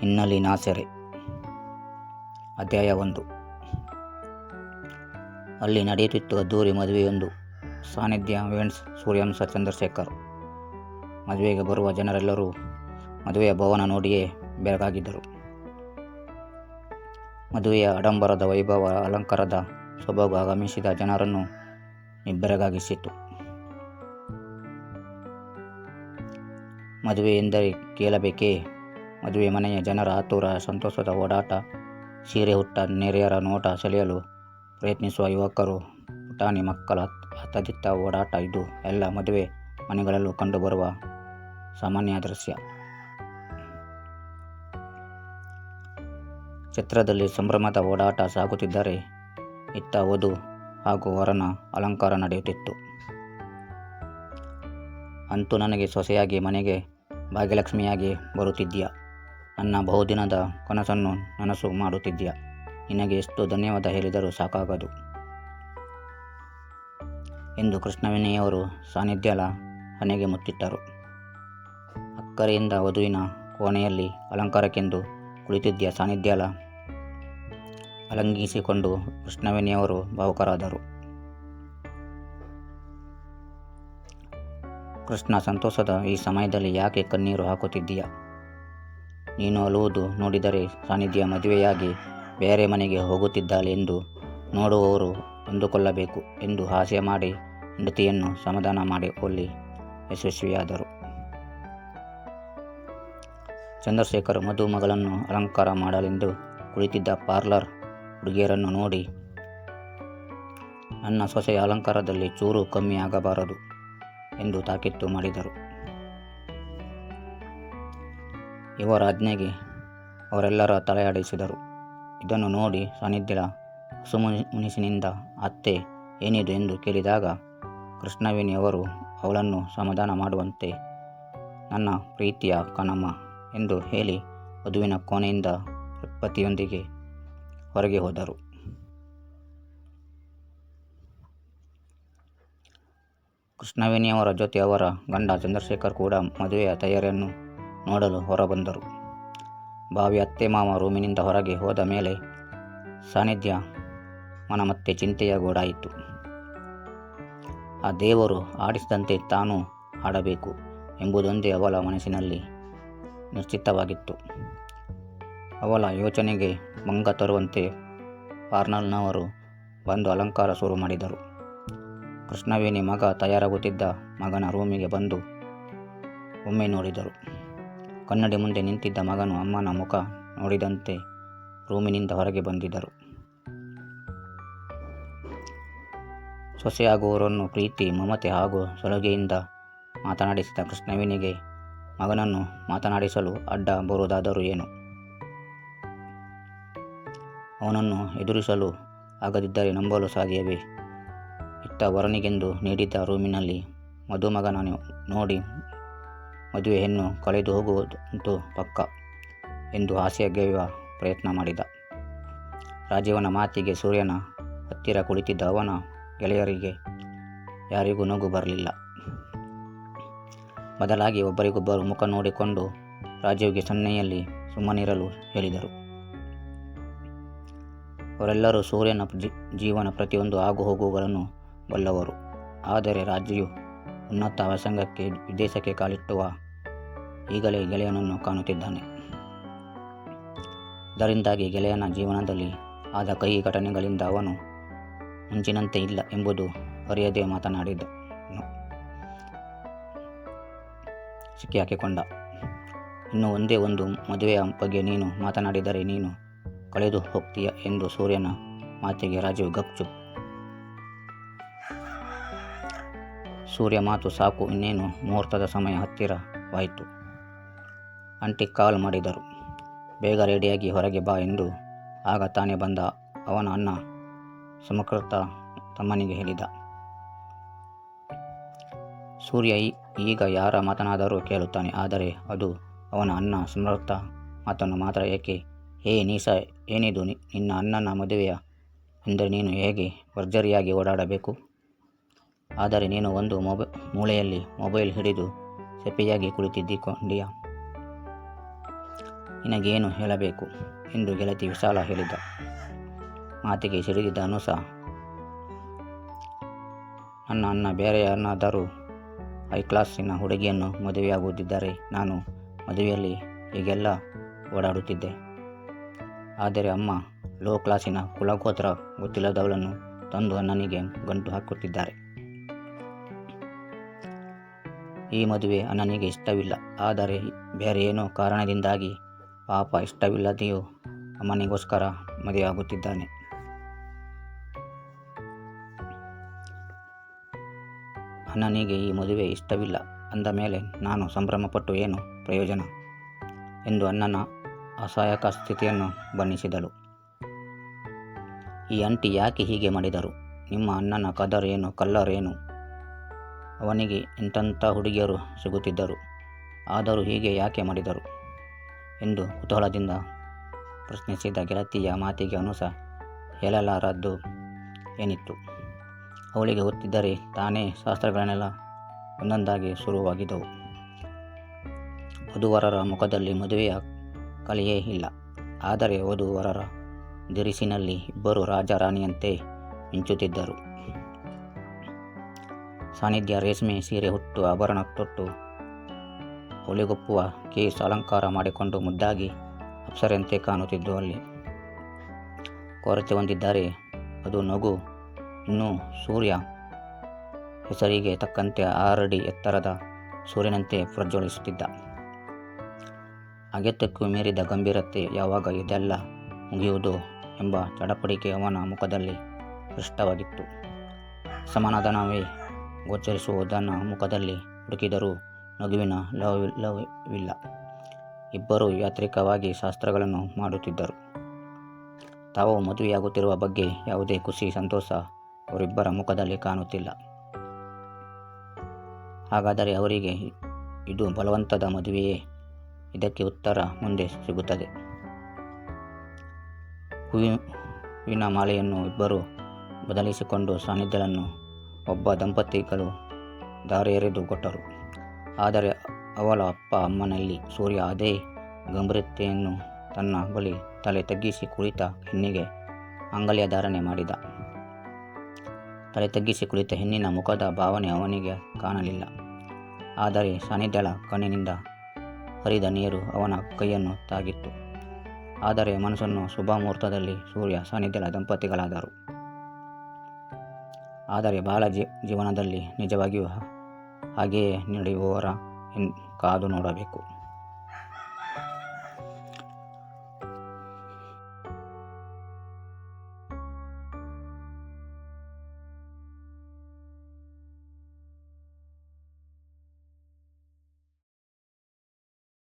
ಹಿನ್ನಲಿ ನಾಸೆರೆ. ಅಧ್ಯಾಯ ಒಂದು. ಅಲ್ಲಿ ನಡೆಯುತ್ತಿತ್ತು ಅದ್ದೂರಿ ಮದುವೆಯೊಂದು. ಸಾನ್ನಿಧ್ಯ ವೆಂಟ್ಸ್ ಸೂರ್ಯವಂಶ, ಚಂದ್ರಶೇಖರ್. ಮದುವೆಗೆ ಬರುವ ಜನರೆಲ್ಲರೂ ಮದುವೆಯ ಭವನ ನೋಡಿಯೇ ಬೆರಗಾಗಿದ್ದರು. ಮದುವೆಯ ಆಡಂಬರದ ವೈಭವ, ಅಲಂಕಾರದ ಸೊಬಗು ಆಗಮಿಸಿದ ಜನರನ್ನು ನಿಬ್ಬೆರಗಾಗಿಸಿತು ಮದುವೆ ಎಂದರೆ ಕೇಳಬೇಕೇ? ಮದುವೆ ಮನೆಯ ಜನರ ಆತುರ, ಸಂತೋಷದ ಓಡಾಟ, ಸೀರೆ ಹುಟ್ಟ ನೆರೆಯರ ನೋಟ ಸೆಳೆಯಲು ಪ್ರಯತ್ನಿಸುವ ಯುವಕರು, ಪುಟಾಣಿ ಮಕ್ಕಳ ಹತ್ತದಿತ್ತ ಓಡಾಟ ಇದು. ಎಲ್ಲ ಮದುವೆ ಮನೆಗಳಲ್ಲೂ ಕಂಡುಬರುವ ಸಾಮಾನ್ಯ ದೃಶ್ಯ. ಚಿತ್ರದಲ್ಲಿ ಸಂಭ್ರಮದ ಓಡಾಟ ಸಾಗುತ್ತಿದ್ದರೆ ಇತ್ತ ವಧು ಹಾಗೂ ವರನ ಅಲಂಕಾರ ನಡೆಯುತ್ತಿತ್ತು. ಅಂತೂ ನನಗೆ ಸೊಸೆಯಾಗಿ ಮನೆಗೆ ಭಾಗ್ಯಲಕ್ಷ್ಮಿಯಾಗಿ ಬರುತ್ತಿದ್ದೀಯ? ನನ್ನ ಬಹುದಿನದ ಕನಸನ್ನು ನನಸು ಮಾಡುತ್ತಿದ್ದೀಯ. ನಿನಗೆ ಎಷ್ಟು ಧನ್ಯವಾದ ಹೇಳಿದರೂ ಸಾಕಾಗದು. ಎಂದು ಕೃಷ್ಣವೇಣಿಯವರು ಸಾನ್ನಿಧ್ಯಲ ಹಣೆಗೆ ಮುತ್ತಿಟ್ಟರು. ಅಕ್ಕರೆಯಿಂದ ವಧುವಿನ ಕೋಣೆಯಲ್ಲಿ ಅಲಂಕಾರಕ್ಕೆಂದು ಕುಳಿತಿದ್ದ ಸಾನ್ನಿಧ್ಯಲ ಅಲಂಘಿಸಿಕೊಂಡು ಕೃಷ್ಣವೇಣಿಯವರು ಭಾವುಕರಾದರು. ಕೃಷ್ಣ ಸಂತೋಷದ ಈ ಸಮಯದಲ್ಲಿ ಯಾಕೆ ಕಣ್ಣೀರು ಹಾಕುತ್ತಿದ್ದೀಯ? ನೀನು ಅಳುವುದು ನೋಡಿದರೆ ಸಾನಿಧ್ಯ ಮದುವೆಯಾಗಿ ಬೇರೆ ಮನೆಗೆ ಹೋಗುತ್ತಿದ್ದಾಳೆ ಎಂದು ನೋಡುವವರು ಅಂದುಕೊಳ್ಳಬೇಕು ಎಂದು ಹಾಸ್ಯ ಮಾಡಿ ಹೆಂಡತಿಯನ್ನು ಸಮಾಧಾನ ಮಾಡಿಕೊಳ್ಳಿ ಯಶಸ್ವಿಯಾದರು. ಚಂದ್ರಶೇಖರ್ ಮಧುಮಗಳನ್ನು ಅಲಂಕಾರ ಮಾಡಲೆಂದು ಕುಳಿತಿದ್ದ ಪಾರ್ಲರ್ ಹುಡುಗಿಯರನ್ನು ನೋಡಿ, ನನ್ನ ಸೊಸೆಯ ಅಲಂಕಾರದಲ್ಲಿ ಚೂರು ಕಮ್ಮಿ ಆಗಬಾರದು ಎಂದು ತಾಕೀತು ಮಾಡಿದರು. ಇವರ ಆಜ್ಞೆಗೆ ಅವರೆಲ್ಲರ ತಲೆಯಾಡಿಸಿದರು. ಇದನ್ನು ನೋಡಿ ಸಾನ್ನಿಧ್ಯದ ಸುಮುನಿಸಿನಿಂದ ಅತ್ತೆ, ಏನಿದು? ಎಂದು ಕೇಳಿದಾಗ, ಕೃಷ್ಣವೇಣಿಯವರು ಅವಳನ್ನು ಸಮಾಧಾನ ಮಾಡುವಂತೆ ನನ್ನ ಪ್ರೀತಿಯ ಕಣಮ್ಮ ಎಂದು ಹೇಳಿ ವಧುವಿನ ಕೋಣೆಯಿಂದ ಪತಿಯೊಂದಿಗೆ ಹೊರಗೆ ಹೋದರು. ಕೃಷ್ಣವೇಣಿಯವರ ಜೊತೆ ಅವರ ಗಂಡ ಚಂದ್ರಶೇಖರ್ ಕೂಡ ಮದುವೆಯ ತಯಾರಿಯನ್ನು ನೋಡಲು ಹೊರಬಂದರು. ಬಾವಿ ಅತ್ತೆ ಮಾವ ರೂಮಿನಿಂದ ಹೊರಗೆ ಹೋದ ಮೇಲೆ ಸಾನ್ನಿಧ್ಯ ಮನ ಮತ್ತೆ ಚಿಂತೆಯ ಗೋಡಾಯಿತು. ಆ ದೇವರು ಆಡಿಸಿದಂತೆ ತಾನು ಆಡಬೇಕು ಎಂಬುದೊಂದೇ ಅವಳ ಮನಸ್ಸಿನಲ್ಲಿ ನಿಶ್ಚಿತವಾಗಿತ್ತು. ಅವಳ ಯೋಚನೆಗೆ ಭಂಗ ತರುವಂತೆ ಪಾರ್ನಲ್ನವರು ಬಂದು ಅಲಂಕಾರ ಶುರು ಮಾಡಿದರು. ಕೃಷ್ಣವೇಣಿ ಮಗ ತಯಾರಾಗುತ್ತಿದ್ದ ಮಗನ ರೂಮಿಗೆ ಬಂದು ಒಮ್ಮೆ ನೋಡಿದರು. ಕನ್ನಡಿ ಮುಂದೆ ನಿಂತಿದ್ದ ಮಗನು ಅಮ್ಮನ ಮುಖ ನೋಡಿದಂತೆ ರೂಮಿನಿಂದ ಹೊರಗೆ ಬಂದಿದ್ದರು. ಸೊಸೆಯಾಗುವವರನ್ನು ಪ್ರೀತಿ, ಮಮತೆ ಹಾಗೂ ಸಲುಗೆಯಿಂದ ಮಾತನಾಡಿಸಿದ ಕೃಷ್ಣವಿನಿಗೆ ಮಗನನ್ನು ಮಾತನಾಡಿಸಲು ಅಡ್ಡ ಬರುವುದಾದರೂ ಏನು? ಅವನನ್ನು ಎದುರಿಸಲು ಆಗದಿದ್ದರೆ ನಂಬಲು ಸಾಧ್ಯವೇ? ಇತ್ತ ವರನಿಗೆಂದು ನೀಡಿದ್ದ ರೂಮಿನಲ್ಲಿ ಮಧುಮಗನ ನೋಡಿ ಮದುವೆ ಹೆಣ್ಣು ಕಳೆದು ಹೋಗುವುದಂತೂ ಪಕ್ಕ ಎಂದು ಹಾಸ್ಯಗೆಯುವ ಪ್ರಯತ್ನ ಮಾಡಿದ. ರಾಜೀವನ ಮಾತಿಗೆ ಸೂರ್ಯನ ಹತ್ತಿರ ಕುಳಿತಿದ್ದ ಅವನ ಗೆಳೆಯರಿಗೆ ಯಾರಿಗೂ ನಗು ಬರಲಿಲ್ಲ. ಬದಲಾಗಿ ಒಬ್ಬರಿಗೊಬ್ಬರು ಮುಖ ನೋಡಿಕೊಂಡು ರಾಜೀವ್ಗೆ ಸನ್ನೆಯಲ್ಲಿ ಸುಮ್ಮನಿರಲು ಹೇಳಿದರು. ಅವರೆಲ್ಲರೂ ಸೂರ್ಯನ ಜೀವನ ಪ್ರತಿಯೊಂದು ಆಗುಹೋಗುಗಳನ್ನು ಬಲ್ಲವರು. ಆದರೆ ರಾಜ್ಯವು ಉನ್ನತ ವ್ಯಾಸಂಗಕ್ಕೆ ವಿದೇಶಕ್ಕೆ ಕಾಲಿಟ್ಟುವ ಈಗಲೇ ಗೆಳೆಯನನ್ನು ಕಾಣುತ್ತಿದ್ದಾನೆ. ಇದರಿಂದಾಗಿ ಗೆಳೆಯನ ಜೀವನದಲ್ಲಿ ಆದ ಕಹಿ ಘಟನೆಗಳಿಂದ ಅವನು ಮುಂಚಿನಂತೆ ಇಲ್ಲ ಎಂಬುದು ಅರಿಯದೇ ಸಿಕ್ಕಿ ಹಾಕಿಕೊಂಡ. ಇನ್ನು ಒಂದೇ ಒಂದು ಮದುವೆಯ ಬಗ್ಗೆ ನೀನು ಮಾತನಾಡಿದರೆ ನೀನು ಕಳೆದು ಹೋಗ್ತೀಯ ಎಂದು ಸೂರ್ಯನ ಮಾತಿಗೆ ರಾಜೀವ್ ಗಪ್ಚುಪ್ ಸೂರ್ಯ ಮಾತು ಸಾಕು, ಇನ್ನೇನು ಮುಹೂರ್ತದ ಸಮಯ ಹತ್ತಿರವಾಯಿತು ಅಂಟಿ ಕಾಲ್ ಮಾಡಿದರು. ಬೇಗ ರೆಡಿಯಾಗಿ ಹೊರಗೆ ಬಾ ಎಂದು ಆಗ ತಾನೇ ಬಂದ ಅವನ ಅಣ್ಣ ಸಮಕೃತ ತಮ್ಮನಿಗೆ ಹೇಳಿದ. ಸೂರ್ಯ ಈಗ ಯಾರ ಮಾತನಾದರೂ ಕೇಳುತ್ತಾನೆ, ಆದರೆ ಅದು ಅವನ ಅಣ್ಣ ಸಮೃದ್ಧ ಮಾತನ್ನು ಮಾತ್ರ ಏಕೆ, ಹೇ ನೀಸ, ಏನಿದು ನಿನ್ನ ಅಣ್ಣನ ಮದುವೆಯ ಎಂದರೆ ನೀನು ಹೇಗೆ ಭರ್ಜರಿಯಾಗಿ ಓಡಾಡಬೇಕು? ಆದರೆ ನೀನು ಒಂದು ಮೊಬ, ಮೂಳೆಯಲ್ಲಿ ಮೊಬೈಲ್ ಹಿಡಿದು ಸೆಪೆಯಾಗಿ ಕುಳಿತಿದ್ದಿಕೊಂಡಿಯ? ನಿನಗೇನು ಹೇಳಬೇಕು? ಎಂದು ಗೆಳತಿ ವಿಶಾಲ ಹೇಳಿದ. ಮಾತಿಗೆ ಸಿಡಿದಿದ್ದ ಅನುಸ, ನನ್ನ ಅಣ್ಣ ಬೇರೆ ಯಾರನ್ನಾದರೂ ಹೈ ಕ್ಲಾಸಿನ ಹುಡುಗಿಯನ್ನು ಮದುವೆಯಾಗುತ್ತಿದ್ದರೆ ನಾನು ಮದುವೆಯಲ್ಲಿ ಹೀಗೆಲ್ಲ ಓಡಾಡುತ್ತಿದ್ದೆ. ಆದರೆ ಅಮ್ಮ ಲೋ ಕ್ಲಾಸಿನ ಕುಲಗೋತ್ರ ಗೊತ್ತಿಲ್ಲದವಳನ್ನು ತಂದು ನನಗೆ ಗಂಟು ಹಾಕುತ್ತಿದ್ದಾರೆ. ಈ ಮದುವೆ ಅಣ್ಣನಿಗೆ ಇಷ್ಟವಿಲ್ಲ. ಆದರೆ ಬೇರೆ ಏನೋ ಕಾರಣದಿಂದಾಗಿ ಪಾಪ ಇಷ್ಟವಿಲ್ಲದೆಯೂ ಅಮ್ಮನಿಗೋಸ್ಕರ ಮದುವೆಯಾಗುತ್ತಿದ್ದಾನೆ ಅಣ್ಣನಿಗೆ ಈ ಮದುವೆ ಇಷ್ಟವಿಲ್ಲ. ಅಂದ ಮೇಲೆ ನಾನು ಸಂಭ್ರಮಪಟ್ಟು ಏನು ಪ್ರಯೋಜನ? ಎಂದು ಅಣ್ಣನ ಅಸಹಾಯಕ ಸ್ಥಿತಿಯನ್ನು ಬಣ್ಣಿಸಿದಳು. ಈ ಅಂಟಿ ಯಾಕೆ ಹೀಗೆ ಮಾಡಿದರು? ನಿಮ್ಮ ಅಣ್ಣನ ಕದರ್ ಏನು ಕಲ್ಲರ್ ಏನು ಅವನಿಗೆ ಇಂಥಂಥ ಹುಡುಗಿಯರು ಸಿಗುತ್ತಿದ್ದರು. ಆದರೂ ಹೀಗೆ ಯಾಕೆ ಮಾಡಿದರು? ಎಂದು ಕುತೂಹಲದಿಂದ ಪ್ರಶ್ನಿಸಿದ ಗೆಳತಿಯ ಮಾತಿಗೆ ಅನುಸ ಹೇಳಲಾರದ್ದು ಏನಿತ್ತು? ಅವಳಿಗೆ ಗೊತ್ತಿದ್ದರೆ ತಾನೇ ಶಾಸ್ತ್ರಗಳನ್ನೆಲ್ಲ ಒಂದೊಂದಾಗಿ ಶುರುವಾಗಿದ್ದವು. ವಧುವರರ ಮುಖದಲ್ಲಿ ಮದುವೆಯ ಕಲೆಯೇ ಇಲ್ಲ. ಆದರೆ ವಧುವರರ ದಿರಿಸಿನಲ್ಲಿ ಇಬ್ಬರು ರಾಜ ರಾಣಿಯಂತೆ ಮಿಂಚುತ್ತಿದ್ದರು. ಸಾನ್ನಿಧ್ಯ ರೇಷ್ಮೆ ಸೀರೆ ಹುಟ್ಟು ಆಭರಣ ತೊಟ್ಟು ಹೊಲೆಗೊಪ್ಪುವ ಕೇಸ್ ಅಲಂಕಾರ ಮಾಡಿಕೊಂಡು ಮುದ್ದಾಗಿ ಅಪ್ಸರೆಯಂತೆ ಕಾಣುತ್ತಿದ್ದು ಅಲ್ಲಿ. ಕೊರತೆ ಹೊಂದಿದ್ದಾರೆ. ಅದು ನಗು, ಇನ್ನೂ ಸೂರ್ಯ ಹೆಸರಿಗೆ ತಕ್ಕಂತೆ ಆರಡಿ ಎತ್ತರದ ಸೂರ್ಯನಂತೆ ಪ್ರಜ್ವಲಿಸುತ್ತಿದ್ದ. ಅಗತ್ಯಕ್ಕೂ ಮೀರಿದ ಗಂಭೀರತೆ ಯಾವಾಗ ಇದೆಲ್ಲ ಮುಗಿಯುವುದು ಎಂಬ ಚಡಪಡಿಕೆ ಅವನ ಮುಖದಲ್ಲಿ ಸ್ಪಷ್ಟವಾಗಿತ್ತು. ಸಮಾಧಾನವೇ ಗೋಚರಿಸುವುದನ್ನು ಮುಖದಲ್ಲಿ ಹುಡುಕಿದರೂ ನಗುವಿನ ಲವ್ ಲವ್ವಿಲ್ಲ. ಇಬ್ಬರು ಯಾತ್ರಿಕವಾಗಿ ಶಾಸ್ತ್ರಗಳನ್ನು ಮಾಡುತ್ತಿದ್ದರು. ತಾವು ಮದುವೆಯಾಗುತ್ತಿರುವ ಬಗ್ಗೆ ಯಾವುದೇ ಖುಷಿ, ಸಂತೋಷ ಅವರಿಬ್ಬರ ಮುಖದಲ್ಲಿ ಕಾಣುತ್ತಿಲ್ಲ. ಹಾಗಾದರೆ ಅವರಿಗೆ ಇದು ಬಲವಂತದ ಮದುವೆಯೇ? ಇದಕ್ಕೆ ಉತ್ತರ ಮುಂದೆ ಸಿಗುತ್ತದೆ. ಹೂವಿ ಹೂವಿನ ಮಾಲೆಯನ್ನು ಇಬ್ಬರು ಬದಲಿಸಿಕೊಂಡು ಸಾನ್ನಿಧ್ಯಗಳನ್ನು ಒಬ್ಬ ದಂಪತಿಗಳು ದಾರೆಯೆರೆದು ಕೊಟ್ಟರು. ಆದರೆ ಅವಳ ಅಪ್ಪ ಅಮ್ಮನಲ್ಲಿ ಸೂರ್ಯ ಅದೇ ಗಂಭೀರತೆಯನ್ನು ತನ್ನ ಬಳಿ ತಲೆ ತಗ್ಗಿಸಿ ಕುಳಿತ ಹೆಣ್ಣಿಗೆ ಅಂಗಲಿಯ ಧಾರಣೆ ಮಾಡಿದ. ತಲೆ ತಗ್ಗಿಸಿ ಕುಳಿತ ಹೆಣ್ಣಿನ ಮುಖದ ಭಾವನೆ ಅವನಿಗೆ ಕಾಣಲಿಲ್ಲ. ಆದರೆ ಸಾನಿಧ್ಯಳ ಕಣ್ಣಿನಿಂದ ಹರಿದ ನೀರು ಅವನ ಕೈಯನ್ನು ತಾಗಿತ್ತು. ಆದರೆ ಮನಸ್ಸನ್ನು ಶುಭ ಮುಹೂರ್ತದಲ್ಲಿ ಸೂರ್ಯ ಸಾನಿಧ್ಯಳ ದಂಪತಿಗಳಾದರು. ಆದರೆ ಬಾಲ ಜೀವನದಲ್ಲಿ ನಿಜವಾಗಿಯೂ ಹಾಗೆಯೇ ನಡೆಯುವವರ ಕಾದು ನೋಡಬೇಕು.